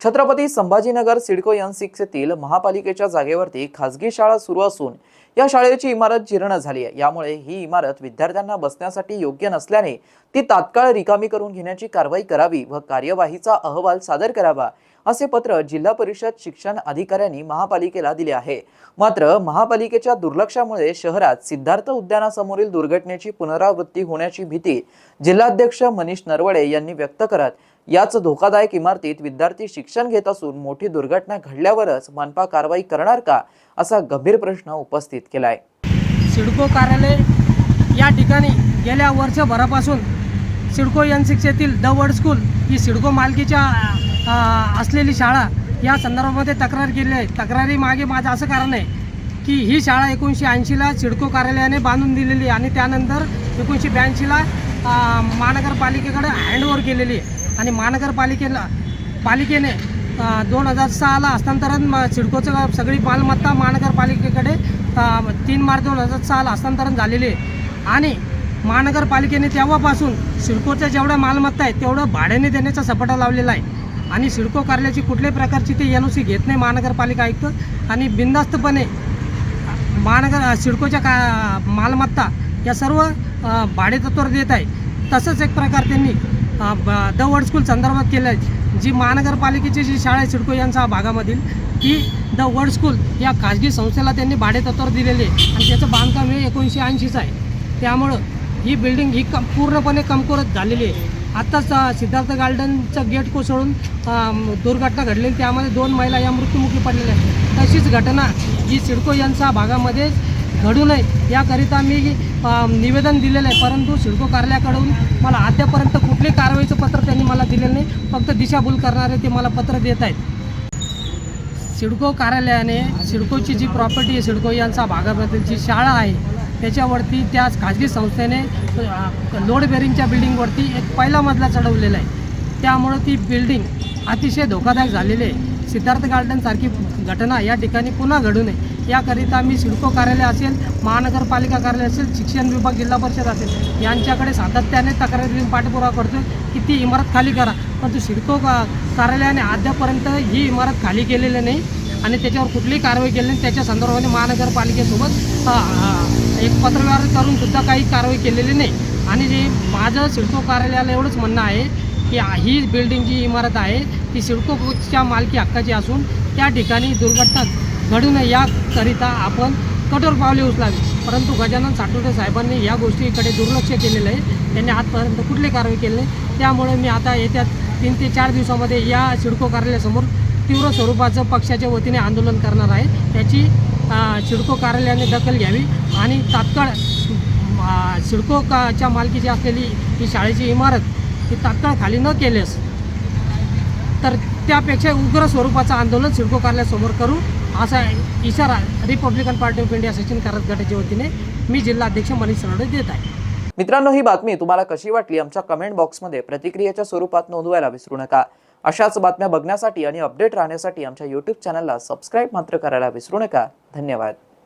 Chhatrapati Sambhajinagar CIDCO N six येथील महापालिकेच्या जागेवरती खासगी शाळा सुरू असून या शाळेची इमारत जीर्ण झाली आहे. यामुळे ही इमारत विद्यार्थ्यांना बसण्यासाठी योग्य नसल्याने ती तात्काळ रिकामी करून घेण्याची कारवाई करावी व कार्यवाहीचा अहवाल सादर करावा असे पत्र जिल्हा परिषद शिक्षण अधिकाऱ्यांनी महापालिकेला दिले आहे. मात्र महापालिकेच्या दुर्लक्षामुळे शहरात सिद्धार्थ उद्यानासमोरील दुर्घटनेची पुनरावृत्ती होण्याची भीती जिल्हाध्यक्ष मनीष नरवडे यांनी व्यक्त करत याच धोकादायक इमारतीत विद्यार्थी शिक्षण घेत असून मोठी दुर्घटना घडल्यावरच मनपा कारवाई करणार का असा गंभीर प्रश्न उपस्थित केलाय. सिडको कार्यालय या ठिकाणी गेल्या वर्षभरापासून सिडको एन सिक्स येथील द वर्ड स्कूल ही सिडको मालकीच्या असलेली शाळा या संदर्भामध्ये तक्रार केली आहे. तक्रारी मागे माझं असं कारण आहे की ही शाळा एकोणीसशे ऐंशीला सिडको कार्यालयाने बांधून दिलेली आणि त्यानंतर एकोणीसशे ब्याऐंशीला महानगरपालिकेकडे हँडओव्हर केलेली आहे. आणि महानगरपालिकेला पालिकेने दोन हजार सहाला हस्तांतरण म- सिडकोचं सगळी मालमत्ता महानगरपालिकेकडे तीन मार्च दोन हजार सहाला हस्तांतरण झालेले. आहे आणि महानगरपालिकेने तेव्हापासून सिडकोच्या जेवढ्या मालमत्ता आहेत तेवढं भाड्याने देण्याचा सपाटा लावलेला आहे. आणि सिडको कार्यालयाची कुठल्याही प्रकारची ते एन ओ सी घेत नाही महानगरपालिका आयुक्त. आणि बिनधास्तपणे महानगर सिडकोच्या का मालमत्ता या सर्व भाडेतत्वावर देत आहे. तसंच एक प्रकार त्यांनी ब- द वर्ड स्कूल संदर्भात केलं आहे जी महानगरपालिकेची जी शाळा आहे सिडको यांचा भागामधील ती द वर्ड स्कूल या खाजगी संस्थेला त्यांनी भाडेतत्वावर दिलेली आहे. आणि त्याचं बांधकाम हे एकोणीसशे ऐंशीचं आहे. त्यामुळं ही बिल्डिंग ही कम पूर्णपणे कमकुवत झालेली आहे. आत्ताच सिद्धार्थ गार्डनचं गेट कोसळून दुर्घटना घडलेली त्यामध्ये दोन महिला या मृत्युमुखी पडलेल्या आहेत. तशीच घटना ही सिडको यांचा भागामध्ये घडू नये याकरिता मी निवेदन दिलेलं आहे. परंतु सिडको कार्यालयाकडून मला अद्यापर्यंत कुठल्याही कारवाईचं पत्र त्यांनी मला दिलेलं नाही. फक्त दिशाभूल करणारे ते मला पत्र देत आहेत. सिडको कार्यालयाने सिडकोची जी प्रॉपर्टी आहे सिडको यांचा भागाबद्दल जी शाळा आहे त्याच्यावरती त्या खाजगी संस्थेने लोड बेरिंगच्या बिल्डिंगवरती एक पहिला मजला चढवलेला आहे. त्यामुळं ती बिल्डिंग अतिशय धोकादायक झालेली आहे. सिद्धार्थ गार्डनसारखी घटना या ठिकाणी पुन्हा घडू नये. याकरिता मी सिडको कार्यालय असेल महानगरपालिका कार्यालय असेल शिक्षण विभाग जिल्हा परिषद असेल यांच्याकडे सातत्याने तक्रारी देऊन पाठपुरावा करतो की ती इमारत खाली करा. परंतु सिडको का कार्यालयाने अद्यापर्यंत ही इमारत खाली केलेली नाही आणि त्याच्यावर कुठलीही कारवाई केली नाही. त्याच्या संदर्भाने महानगरपालिकेसोबत एक पत्रव्यवहार करून सुद्धा काही कारवाई केलेली नाही. आणि जे माझं सिडको कार्यालयाला एवढंच म्हणणं आहे की ही बिल्डिंग जी इमारत आहे ती सिडकोच्या मालकी हक्काची असून त्या ठिकाणी दुर्घटना घडू नये याकरिता आपण कठोर पावले उचलावी. परंतु गजानन साटोटे साहेबांनी या गोष्टीकडे दुर्लक्ष केलेलं आहे. त्यांनी आजपर्यंत कुठली कारवाई केली नाही. त्यामुळे मी आता येत्या तीन ते चार दिवसामध्ये या सिडको कार्यालयासमोर तीव्र स्वरूपाचं पक्षाच्या वतीने आंदोलन करणार आहे. त्याची शिडको सिडको कार्यालयाने दखल घ्यावी आणि तात्काळ अ, सिडको काच्या मालकीची असलेली ही शाळेची इमारत ही तात्काळ खाली न केल्यास तर त्यापेक्षा उग्र स्वरूपाचं आंदोलन सिडको कार्यालयासमोर करू. असा इशारा republican party of India Sachin Kharat गटाच्या वतीने मी जिल्हाध्यक्ष मनीष सरोडे देत आहे. मित्रांनो ही बातमी तुम्हाला कशी वाटली? आमच्या कमेंट बॉक्समध्ये प्रतिक्रियेच्या स्वरूपात नोंदवायला विसरू नका. अशाच बातम्या बघण्यासाठी आणि अपडेट राहण्यासाठी आमच्या यूट्यूब चॅनलला सबस्क्राईब मात्र करायला विसरू नका. धन्यवाद.